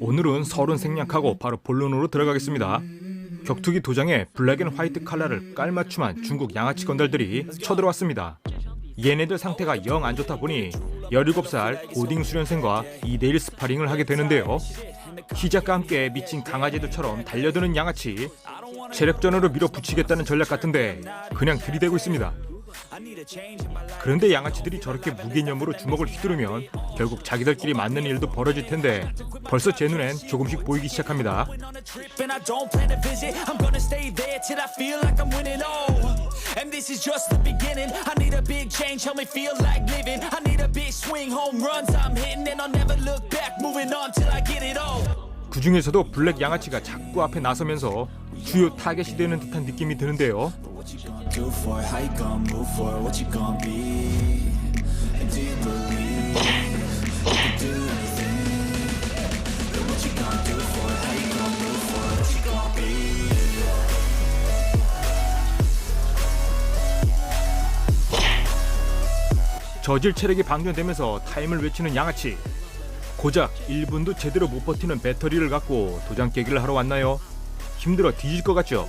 오늘은 설은 생략하고 바로 본론으로 들어가겠습니다. 격투기 도장에 블랙 앤 화이트 칼라를 깔맞춤한 중국 양아치 건달들이 쳐들어왔습니다. 얘네들 상태가 영 안 좋다 보니 17살 고딩 수련생과 2대1 스파링을 하게 되는데요. 시작과 함께 미친 강아지들처럼 달려드는 양아치 체력전으로 밀어붙이겠다는 전략 같은데 그냥 들이대고 있습니다. 그런데 양아치들이 저렇게 무개념으로 주먹을 휘두르면 결국 자기들끼리 맞는 일도 벌어질 텐데 벌써 제 눈엔 조금씩 보이기 시작합니다. Oh. 그 중에서도 블랙 양아치가 자꾸 앞에 나서면서 주요 타겟이 되는 듯한 느낌이 드는데요. What you gonna do for it? How you gonna move for it? What you gonna be? And do you believe you can do anything? But what you gonna do for it? How you gonna move for it? What you gonna be? 저질 체력이 방전되면서 타임을 외치는 양아치. 고작 1분도 제대로 못 버티는 배터리를 갖고 도장 깨기를 하러 왔나요? 힘들어 뒤질 것 같죠?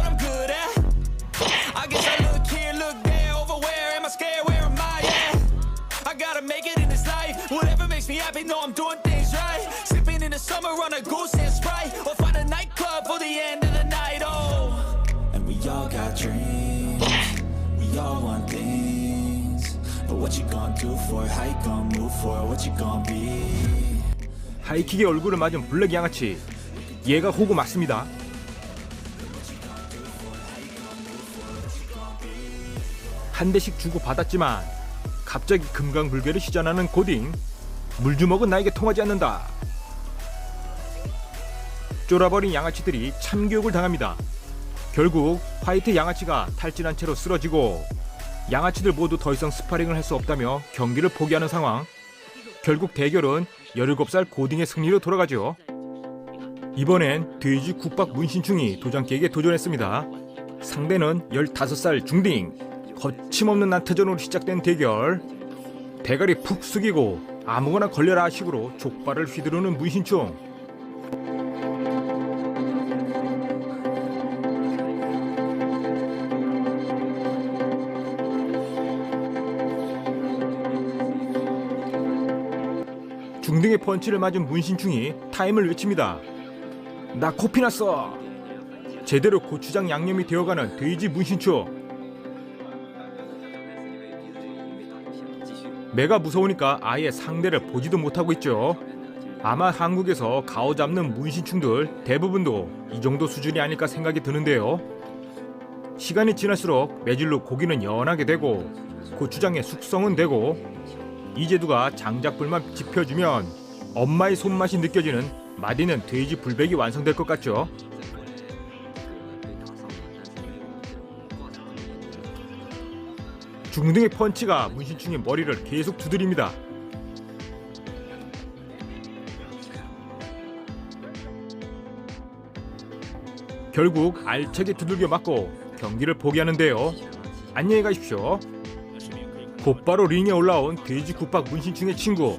got dreams. We all want things. But what you gonna do for it? How you gonna move for it? What you gonna be? 하이킥의 얼굴을 맞은 블랙 양아치. 얘가 호구 맞습니다. 한 대씩 주고 받았지만 갑자기 금강불개를 시전하는 고딩. 물주먹은 나에게 통하지 않는다. 쫄아버린 양아치들이 참교육을 당합니다. 결국 화이트 양아치가 탈진한 채로 쓰러지고 양아치들 모두 더 이상 스파링을 할 수 없다며 경기를 포기하는 상황. 결국 대결은 17살 고딩의 승리로 돌아가죠. 이번엔 돼지 국밥 문신충이 도장깨기에 도전했습니다. 상대는 15살 중딩. 거침없는 난타전으로 시작된 대결. 대가리 푹 숙이고 아무거나 걸려라 식으로 족발을 휘두르는 문신충. 중등의 펀치를 맞은 문신충이 타임을 외칩니다. 나 코피 났어. 제대로 고추장 양념이 되어가는 돼지 문신충. 매가 무서우니까 아예 상대를 보지도 못하고 있죠. 아마 한국에서 가오 잡는 문신충들 대부분도 이 정도 수준이 아닐까 생각이 드는데요. 시간이 지날수록 매질로 고기는 연하게 되고 고추장의 숙성은 되고 이재두가 장작불만 지펴주면 엄마의 손맛이 느껴지는 맛있는 돼지 불백이 완성될 것 같죠. 중등의 펀치가 문신충의 머리를 계속 두드립니다. 결국 알차게 두들겨 맞고 경기를 포기하는데요. 안녕히 가십시오. 곧바로 링에 올라온 돼지 국밥 문신충의 친구.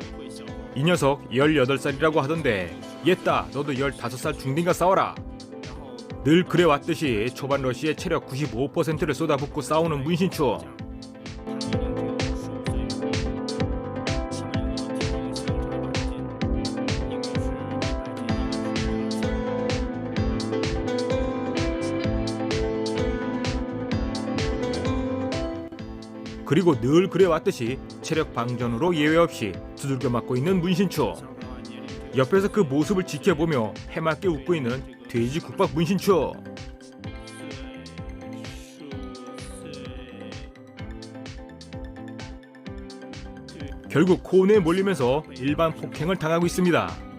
이 녀석 18살이라고 하던데 옛다 너도 15살 중딩과 싸워라. 늘 그래왔듯이 초반 러시의 체력 95%를 쏟아붓고 싸우는 문신충. 그리고 늘 그래왔듯이 체력 방전으로 예외 없이 두들겨 맞고 있는 문신추. 옆에서 그 모습을 지켜보며 해맑게 웃고 있는 돼지 국밥 문신추. 결국 코너에 몰리면서 일반 폭행을 당하고 있습니다.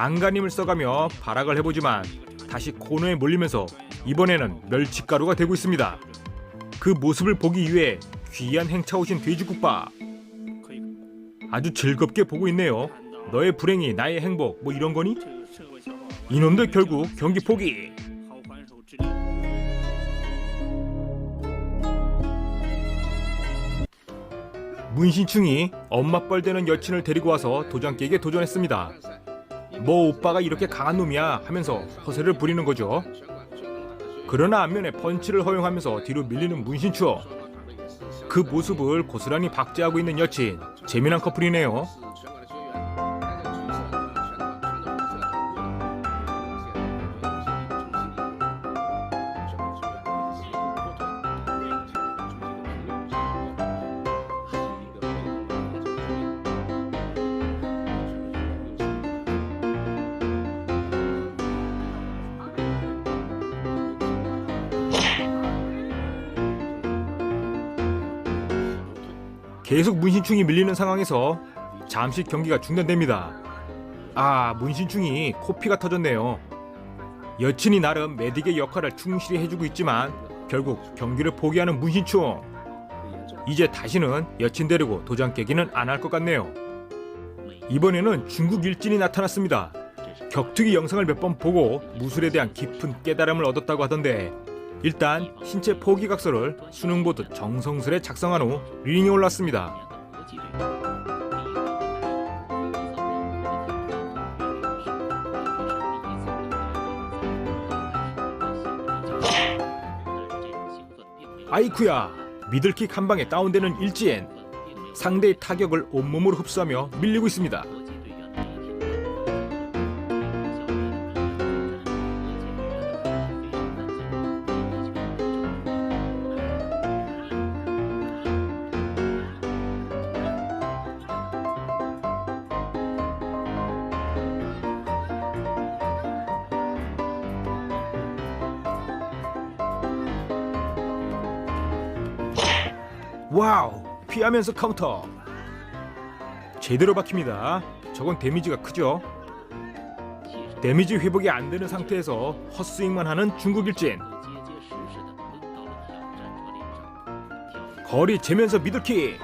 안간힘을 써가며 발악을 해보지만 다시 코너에 몰리면서 이번에는 멸치가루가 되고 있습니다. 그 모습을 보기 위해 귀한 행차 오신 돼지국밥 아주 즐겁게 보고 있네요. 너의 불행이 나의 행복 뭐 이런 거니? 이놈들 결국 경기 포기. 문신충이 엄마 뻘 되는 여친을 데리고 와서 도장 깨기에 도전했습니다. 뭐 오빠가 이렇게 강한 놈이야 하면서 허세를 부리는 거죠. 그러나 안면에 펀치를 허용하면서 뒤로 밀리는 문신추. 그 모습을 고스란히 박제하고 있는 여친. 재미난 커플이네요. 계속 문신충이 밀리는 상황에서 잠시 경기가 중단됩니다. 아, 문신충이 코피가 터졌네요. 여친이 나름 메딕의 역할을 충실히 해주고 있지만 결국 경기를 포기하는 문신충. 이제 다시는 여친 데리고 도장 깨기는 안 할 것 같네요. 이번에는 중국 일진이 나타났습니다. 격투기 영상을 몇 번 보고 무술에 대한 깊은 깨달음을 얻었다고 하던데 일단 신체 포기각서를 수능 보듯 정성스레 작성한 후 링에 올랐습니다. 아이쿠야 미들킥 한 방에 다운되는 일진 상대의 타격을 온몸으로 흡수하며 밀리고 있습니다. 와우 피하면서 카운터. 제대로 박힙니다. 저건 데미지가 크죠? 데미지 회복이 안 되는 상태에서 헛스윙만 하는 중국 일진. 거리 재면서 미들킥.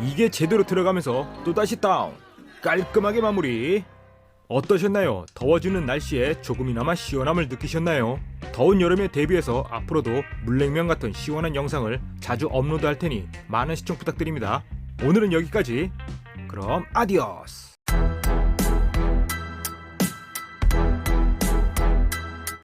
이게 제대로 들어가면서 또다시 다운. 깔끔하게 마무리. 어떠셨나요? 더워지는 날씨에 조금이나마 시원함을 느끼셨나요? 더운 여름에 대비해서 앞으로도 물냉면 같은 시원한 영상을 자주 업로드할 테니 많은 시청 부탁드립니다. 오늘은 여기까지. 그럼 아디오스.